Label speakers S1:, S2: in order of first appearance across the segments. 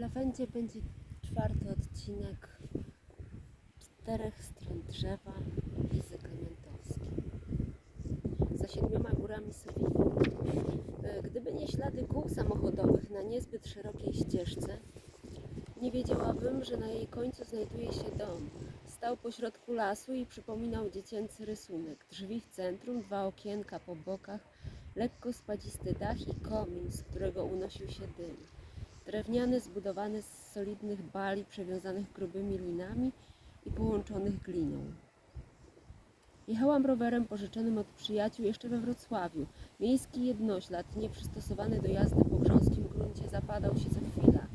S1: Lawendzie będzie czwarty odcinek czterech stron drzewa Lizy Klementowskiej. Za siedmioma górami Sowitu. E, Gdyby nie ślady kół samochodowych na niezbyt szerokiej ścieżce, nie wiedziałabym, że na jej końcu znajduje się dom. Stał pośrodku lasu i przypominał dziecięcy rysunek. Drzwi w centrum, dwa okienka po bokach, lekko spadzisty dach i komin, z którego unosił się dym. Drewniany, zbudowany z solidnych bali przewiązanych grubymi linami i połączonych gliną. Jechałam rowerem pożyczonym od przyjaciół jeszcze we Wrocławiu. Miejski jednoślad, nieprzystosowany do jazdy po grząskim gruncie, zapadał się co chwila,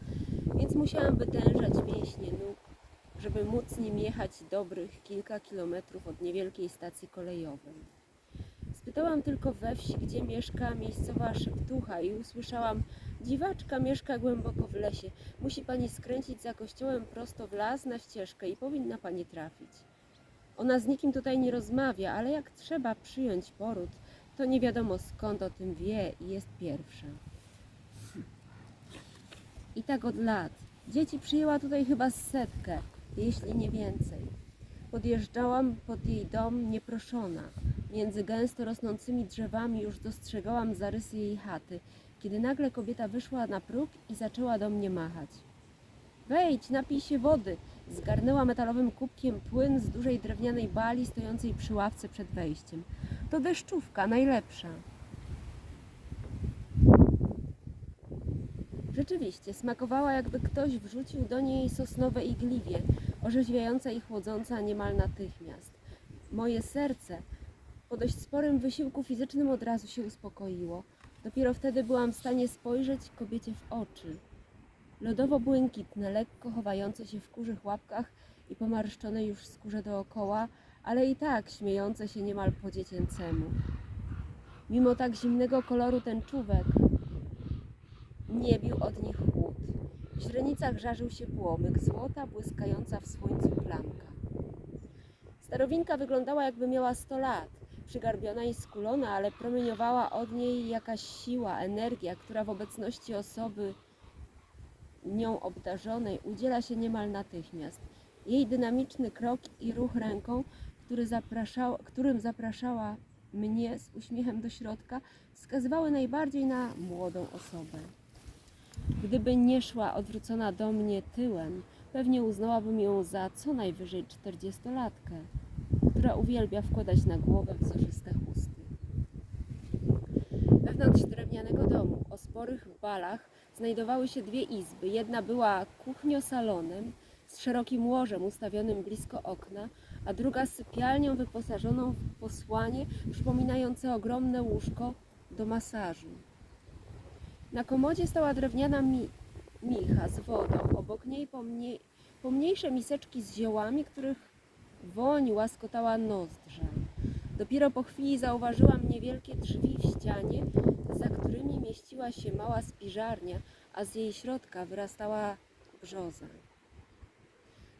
S1: więc musiałam wytężać mięśnie nóg, żeby móc nim jechać dobrych kilka kilometrów od niewielkiej stacji kolejowej. Spytałam tylko we wsi, gdzie mieszka miejscowa szeptucha i usłyszałam Dziwaczka mieszka głęboko w lesie. Musi pani skręcić za kościołem prosto w las na ścieżkę i powinna pani trafić. Ona z nikim tutaj nie rozmawia, ale jak trzeba przyjąć poród, to nie wiadomo skąd o tym wie i jest pierwsza. I tak od lat. Dzieci przyjęła tutaj chyba setkę, jeśli nie więcej. Podjeżdżałam pod jej dom nieproszona. Między gęsto rosnącymi drzewami już dostrzegałam zarysy jej chaty, kiedy nagle kobieta wyszła na próg i zaczęła do mnie machać. Wejdź, napij się wody. Zgarnęła metalowym kubkiem płyn z dużej drewnianej bali stojącej przy ławce przed wejściem. To deszczówka, najlepsza. Rzeczywiście, smakowała jakby ktoś wrzucił do niej sosnowe igliwie, orzeźwiające i chłodzące niemal natychmiast. Moje serce po dość sporym wysiłku fizycznym od razu się uspokoiło. Dopiero wtedy byłam w stanie spojrzeć kobiecie w oczy. Lodowo-błękitne, lekko chowające się w kurzych łapkach i pomarszczone już skórze dookoła, ale i tak śmiejące się niemal po dziecięcemu. Mimo tak zimnego koloru ten czubek nie bił od nich chłód. W źrenicach żarzył się płomyk, złota błyskająca w słońcu plamka. Starowinka wyglądała jakby miała 100 lat, przygarbiona i skulona, ale promieniowała od niej jakaś siła, energia, która w obecności osoby nią obdarzonej udziela się niemal natychmiast. Jej dynamiczny krok i ruch ręką, który zapraszał, którym zapraszała mnie z uśmiechem do środka, wskazywały najbardziej na młodą osobę. Gdyby nie szła odwrócona do mnie tyłem, pewnie uznałabym ją za co najwyżej czterdziestolatkę, która uwielbia wkładać na głowę wzorzyste chusty. Wewnątrz drewnianego domu o sporych balach znajdowały się dwie izby. Jedna była kuchnio-salonem z szerokim łożem ustawionym blisko okna, a druga sypialnią wyposażoną w posłanie przypominające ogromne łóżko do masażu. Na komodzie stała drewniana mi z wodą, obok niej pomnie pomniejsze miseczki z ziołami, których woń łaskotała nozdrza. Dopiero po chwili zauważyłam niewielkie drzwi w ścianie, za którymi mieściła się mała spiżarnia, a z jej środka wyrastała brzoza.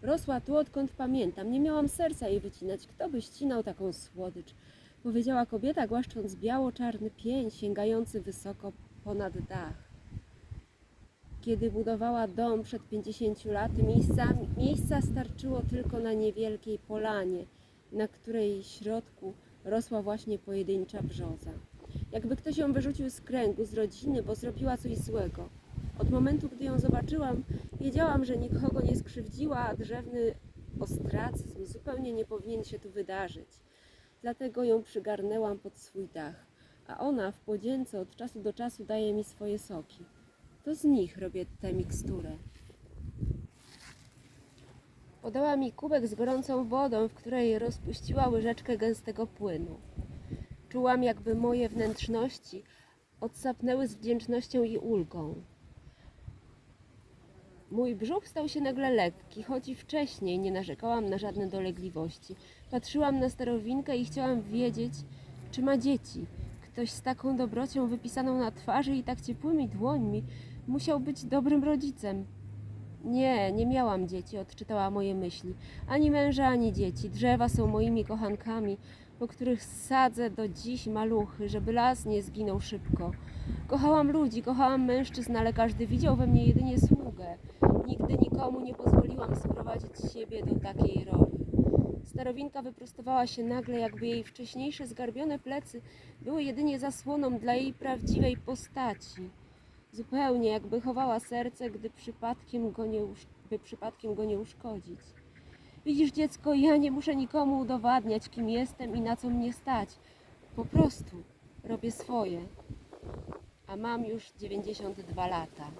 S1: Rosła tu odkąd pamiętam. Nie miałam serca jej wycinać. Kto by ścinał taką słodycz? Powiedziała kobieta, głaszcząc biało-czarny pień sięgający wysoko ponad dach. Kiedy budowała dom przed 50 laty, miejsca, miejsca starczyło tylko na niewielkiej polanie, na której środku rosła właśnie pojedyncza brzoza. Jakby ktoś ją wyrzucił z kręgu, z rodziny, bo zrobiła coś złego. Od momentu, gdy ją zobaczyłam, wiedziałam, że nikogo nie skrzywdziła, a drzewny ostracyzm zupełnie nie powinien się tu wydarzyć. Dlatego ją przygarnęłam pod swój dach, a ona w podzięce od czasu do czasu daje mi swoje soki. To z nich robię tę miksturę. Podała mi kubek z gorącą wodą, w której rozpuściła łyżeczkę gęstego płynu. Czułam, jakby moje wnętrzności odsapnęły z wdzięcznością i ulgą. Mój brzuch stał się nagle lekki, choć i wcześniej nie narzekałam na żadne dolegliwości. Patrzyłam na starowinkę i chciałam wiedzieć, czy ma dzieci. Ktoś z taką dobrocią wypisaną na twarzy i tak ciepłymi dłońmi musiał być dobrym rodzicem. Nie, nie miałam dzieci, odczytała moje myśli. Ani męża, ani dzieci. Drzewa są moimi kochankami, po których sadzę do dziś maluchy, żeby las nie zginął szybko. Kochałam ludzi, kochałam mężczyzn, ale każdy widział we mnie jedynie sługę. Nigdy nikomu nie pozwoliłam sprowadzić siebie do takiej roli. Starowinka wyprostowała się nagle, jakby jej wcześniejsze zgarbione plecy były jedynie zasłoną dla jej prawdziwej postaci. Zupełnie jakby chowała serce, gdy przypadkiem go nie, by przypadkiem go nie uszkodzić. Widzisz, dziecko, ja nie muszę nikomu udowadniać, kim jestem i na co mnie stać. Po prostu robię swoje. A mam już 92 lata.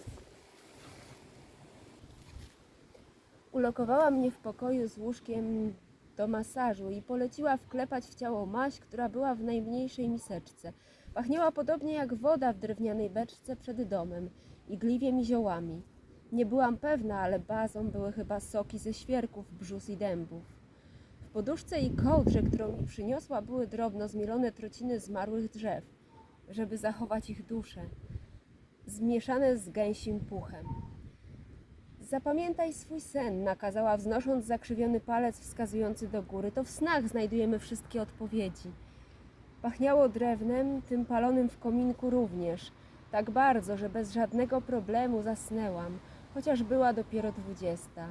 S1: Ulokowała mnie w pokoju z łóżkiem do masażu i poleciła wklepać w ciało maść, która była w najmniejszej miseczce. Pachniała podobnie jak woda w drewnianej beczce przed domem, igliwiem i ziołami. Nie byłam pewna, ale bazą były chyba soki ze świerków, brzus i dębów. W poduszce i kołdrze, którą mi przyniosła, były drobno zmielone trociny zmarłych drzew, żeby zachować ich duszę, zmieszane z gęsim puchem. Zapamiętaj swój sen, nakazała, wznosząc zakrzywiony palec wskazujący do góry. To w snach znajdujemy wszystkie odpowiedzi. Pachniało drewnem, tym palonym w kominku również. Tak bardzo, że bez żadnego problemu zasnęłam, chociaż była dopiero dwudziesta.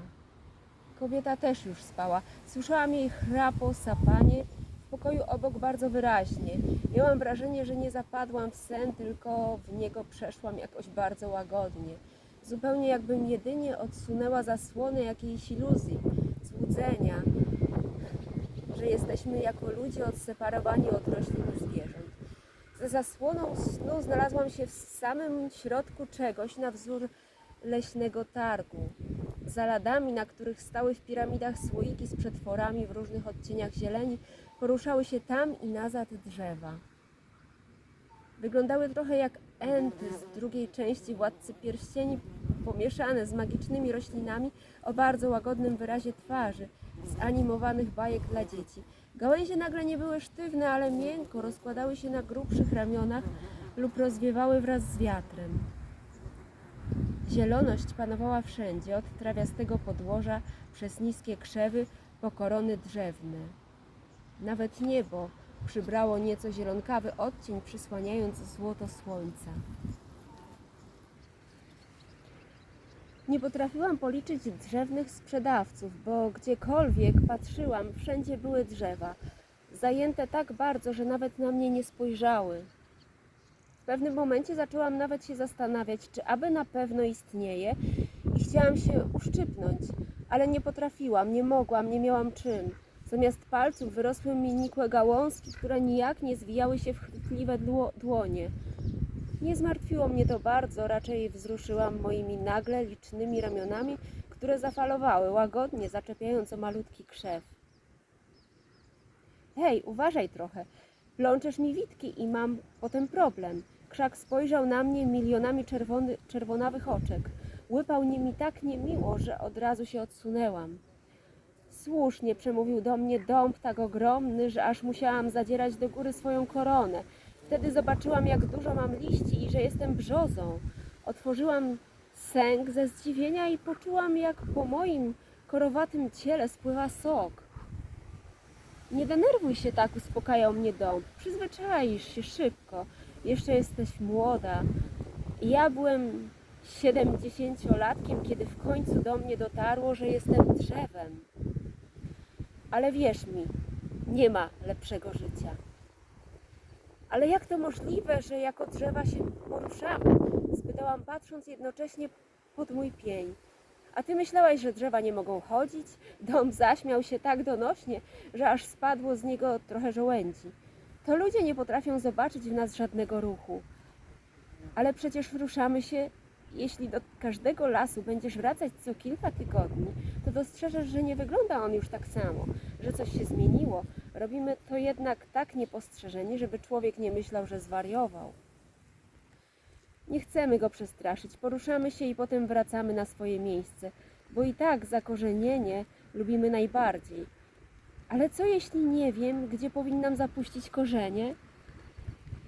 S1: Kobieta też już spała. Słyszałam jej chrapo, sapanie w pokoju obok bardzo wyraźnie. Miałam wrażenie, że nie zapadłam w sen, tylko w niego przeszłam jakoś bardzo łagodnie. Zupełnie jakbym jedynie odsunęła zasłonę jakiejś iluzji, złudzenia, że jesteśmy jako ludzie odseparowani od roślin i zwierząt. Za zasłoną snu znalazłam się w samym środku czegoś na wzór leśnego targu. Za ladami, na których stały w piramidach słoiki z przetworami w różnych odcieniach zieleni, poruszały się tam i nazad drzewa. Wyglądały trochę jak enty z drugiej części Władcy Pierścieni, pomieszane z magicznymi roślinami o bardzo łagodnym wyrazie twarzy, animowanych bajek dla dzieci. Gałęzie nagle nie były sztywne, ale miękko rozkładały się na grubszych ramionach lub rozwiewały wraz z wiatrem. Zieloność panowała wszędzie, od trawiastego podłoża przez niskie krzewy po korony drzewne. Nawet niebo przybrało nieco zielonkawy odcień, przysłaniając złoto słońca. Nie potrafiłam policzyć drzewnych sprzedawców, bo gdziekolwiek patrzyłam, wszędzie były drzewa, zajęte tak bardzo, że nawet na mnie nie spojrzały. W pewnym momencie zaczęłam nawet się zastanawiać, czy aby na pewno istnieje i chciałam się uszczypnąć, ale nie potrafiłam, nie mogłam, nie miałam czym. Zamiast palców wyrosły mi nikłe gałązki, które nijak nie zwijały się w chwytliwe dło- dłonie. Nie zmartwiło mnie to bardzo, raczej wzruszyłam moimi nagle licznymi ramionami, które zafalowały, łagodnie zaczepiając o malutki krzew. Hej, uważaj trochę. Plączesz mi witki i mam potem problem. Krzak spojrzał na mnie milionami czerwony, czerwonawych oczek. Łypał nimi tak niemiło, że od razu się odsunęłam. Słusznie przemówił do mnie dąb tak ogromny, że aż musiałam zadzierać do góry swoją koronę. Wtedy zobaczyłam, jak dużo mam liści i że jestem brzozą. Otworzyłam sęk ze zdziwienia i poczułam, jak po moim korowatym ciele spływa sok. Nie denerwuj się tak, uspokajał mnie dąb. Przyzwyczaisz się szybko. Jeszcze jesteś młoda. Ja byłem siedemdziesięciolatkiem, kiedy w końcu do mnie dotarło, że jestem drzewem. Ale wierz mi, nie ma lepszego życia. Ale jak to możliwe, że jako drzewa się poruszamy? Spytałam, patrząc jednocześnie pod mój pień. A ty myślałaś, że drzewa nie mogą chodzić? Dom zaśmiał się tak donośnie, że aż spadło z niego trochę żołędzi. To ludzie nie potrafią zobaczyć w nas żadnego ruchu. Ale przecież ruszamy się. Jeśli do każdego lasu będziesz wracać co kilka tygodni, to dostrzeżesz, że nie wygląda on już tak samo, że coś się zmieniło. Robimy to jednak tak niepostrzeżenie, żeby człowiek nie myślał, że zwariował. Nie chcemy go przestraszyć, poruszamy się i potem wracamy na swoje miejsce, bo i tak zakorzenienie lubimy najbardziej. Ale co jeśli nie wiem, gdzie powinnam zapuścić korzenie?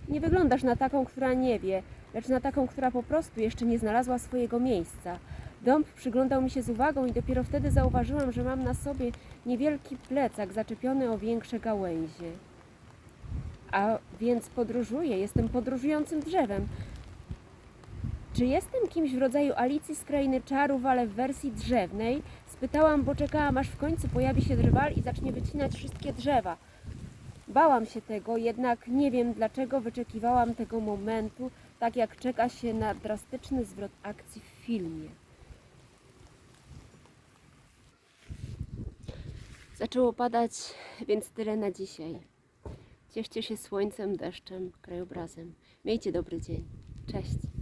S1: Nie wyglądasz na taką, która nie wie, lecz na taką, która po prostu jeszcze nie znalazła swojego miejsca. Dąb przyglądał mi się z uwagą i dopiero wtedy zauważyłam, że mam na sobie niewielki plecak zaczepiony o większe gałęzie. A więc podróżuję, jestem podróżującym drzewem. Czy jestem kimś w rodzaju Alicji z Krainy Czarów, ale w wersji drzewnej? Spytałam, bo czekałam, aż w końcu pojawi się drwal i zacznie wycinać wszystkie drzewa. Bałam się tego, jednak nie wiem dlaczego wyczekiwałam tego momentu, tak jak czeka się na drastyczny zwrot akcji w filmie. Zaczęło padać, więc tyle na dzisiaj. Cieszcie się słońcem, deszczem, krajobrazem. Miejcie dobry dzień. Cześć.